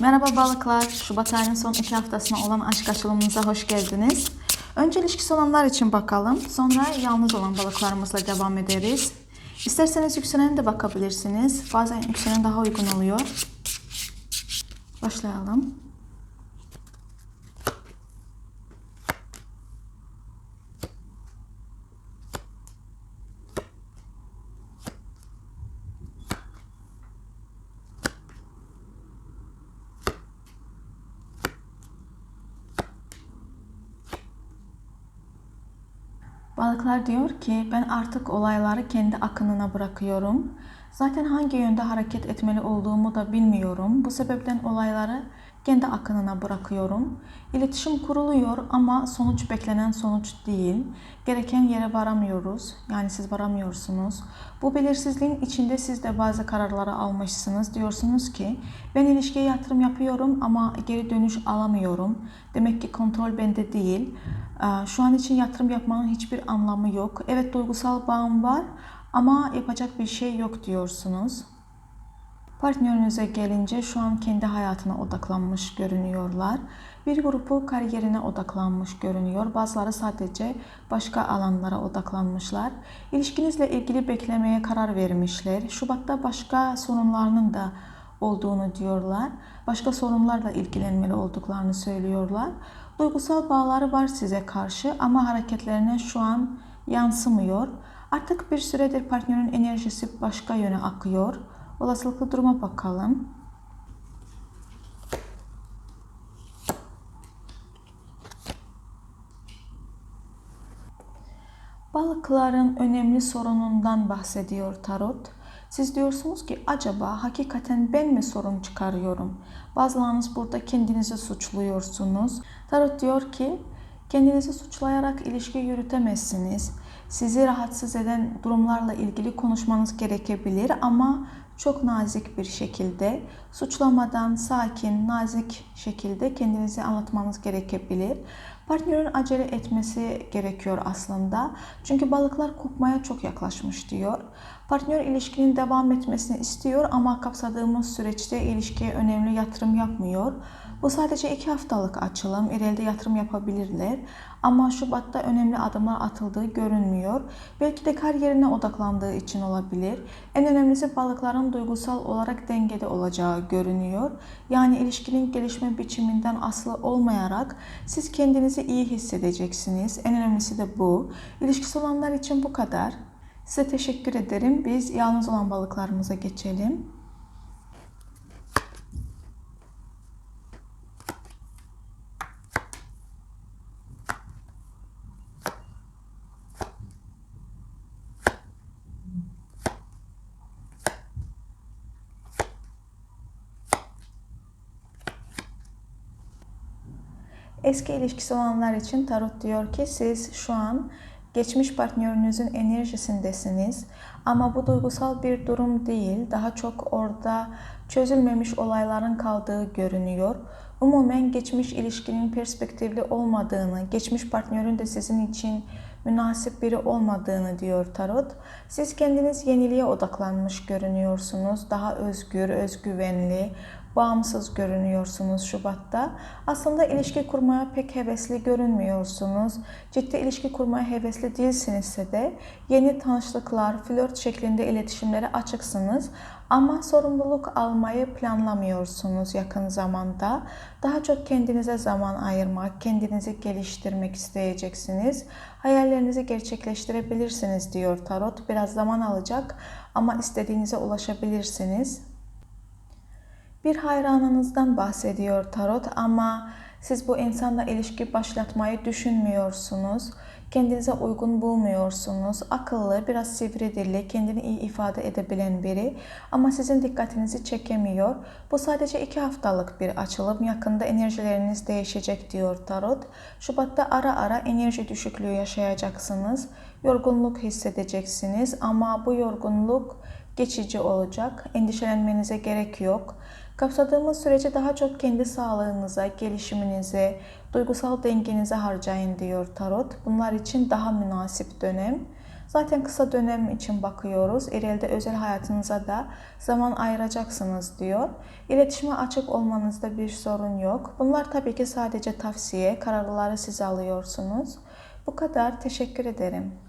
Merhaba balıklar. Şubat ayının son iki haftasına olan aşk açılımımıza hoş geldiniz. Önce ilişkisi olanlar için bakalım. Sonra yalnız olan balıklarımızla devam ederiz. İsterseniz yükselene de bakabilirsiniz. Bazen yükselen daha uygun oluyor. Başlayalım. Balıklar diyor ki ben artık olayları kendi akınına bırakıyorum. Zaten hangi yönde hareket etmeli olduğumu da bilmiyorum. Bu sebepten olayları kendi akınına bırakıyorum. İletişim kuruluyor ama sonuç beklenen sonuç değil. Gereken yere varamıyoruz. Yani siz varamıyorsunuz. Bu belirsizliğin içinde siz de bazı kararları almışsınız. Diyorsunuz ki ben ilişkiye yatırım yapıyorum ama geri dönüş alamıyorum. Demek ki kontrol bende değil. Şu an için yatırım yapmanın hiçbir anlamı yok. Evet duygusal bağım var ama yapacak bir şey yok diyorsunuz. Partnerinize gelince şu an kendi hayatına odaklanmış görünüyorlar. Bir grubu kariyerine odaklanmış görünüyor. Bazıları sadece başka alanlara odaklanmışlar. İlişkinizle ilgili beklemeye karar vermişler. Şubat'ta başka sorunlarının da olduğunu diyorlar. Başka sorunlarla ilgilenmeli olduklarını söylüyorlar. Duygusal bağları var size karşı ama hareketlerine şu an yansımıyor. Artık bir süredir partnerin enerjisi başka yöne akıyor. Olasılıklı duruma bakalım. Balıkların önemli sorunundan bahsediyor tarot. Siz diyorsunuz ki acaba hakikaten ben mi sorun çıkarıyorum? Bazılarınız burada kendinizi suçluyorsunuz. Tarot diyor ki kendinizi suçlayarak ilişki yürütemezsiniz. Sizi rahatsız eden durumlarla ilgili konuşmanız gerekebilir ama çok nazik bir şekilde, suçlamadan sakin, nazik şekilde kendinizi anlatmanız gerekebilir. Partnerin acele etmesi gerekiyor aslında. Çünkü balıklar kopmaya çok yaklaşmış diyor. Partner ilişkinin devam etmesini istiyor ama kapsadığımız süreçte ilişkiye önemli yatırım yapmıyor. Bu sadece iki haftalık açılım. İleride yatırım yapabilirler. Ama Şubat'ta önemli adımlar atıldığı görünmüyor. Belki de kariyerine odaklandığı için olabilir. En önemlisi balıkların duygusal olarak dengede olacağı görünüyor. Yani ilişkinin gelişme biçiminden aslı olmayarak siz kendinizi iyi hissedeceksiniz. En önemlisi de bu. İlişkisi olanlar için bu kadar. Size teşekkür ederim. Biz yalnız olan balıklarımıza geçelim. Eski ilişkisi olanlar için tarot diyor ki siz şu an geçmiş partnerinizin enerjisindesiniz. Ama bu duygusal bir durum değil. Daha çok orada çözülmemiş olayların kaldığı görünüyor. Umumen geçmiş ilişkinin perspektifli olmadığını, geçmiş partnerin de sizin için münasip biri olmadığını diyor tarot. Siz kendiniz yeniliğe odaklanmış görünüyorsunuz. Daha özgür, özgüvenli, bağımsız görünüyorsunuz Şubat'ta. Aslında ilişki kurmaya pek hevesli görünmüyorsunuz. Ciddi ilişki kurmaya hevesli değilsinizse de yeni tanıştıklar, flört şeklinde iletişimlere açıksınız. Ama sorumluluk almayı planlamıyorsunuz yakın zamanda. Daha çok kendinize zaman ayırmak, kendinizi geliştirmek isteyeceksiniz. Hayallerinizi gerçekleştirebilirsiniz diyor tarot. Biraz zaman alacak ama istediğinize ulaşabilirsiniz. Bir hayranınızdan bahsediyor tarot ama siz bu insanla ilişki başlatmayı düşünmüyorsunuz. Kendinize uygun bulmuyorsunuz. Akıllı, biraz sivri dilli, kendini iyi ifade edebilen biri ama sizin dikkatinizi çekemiyor. Bu sadece iki haftalık bir açılım. Yakında enerjileriniz değişecek diyor tarot. Şubat'ta ara ara enerji düşüklüğü yaşayacaksınız. Yorgunluk hissedeceksiniz ama bu yorgunluk geçici olacak. Endişelenmenize gerek yok. Kapsadığımız sürece daha çok kendi sağlığınıza, gelişiminize, duygusal dengenize harcayın diyor tarot. Bunlar için daha münasip dönem. Zaten kısa dönem için bakıyoruz. İleride özel hayatınıza da zaman ayıracaksınız diyor. İletişime açık olmanızda bir sorun yok. Bunlar tabii ki sadece tavsiye. Kararları siz alıyorsunuz. Bu kadar. Teşekkür ederim.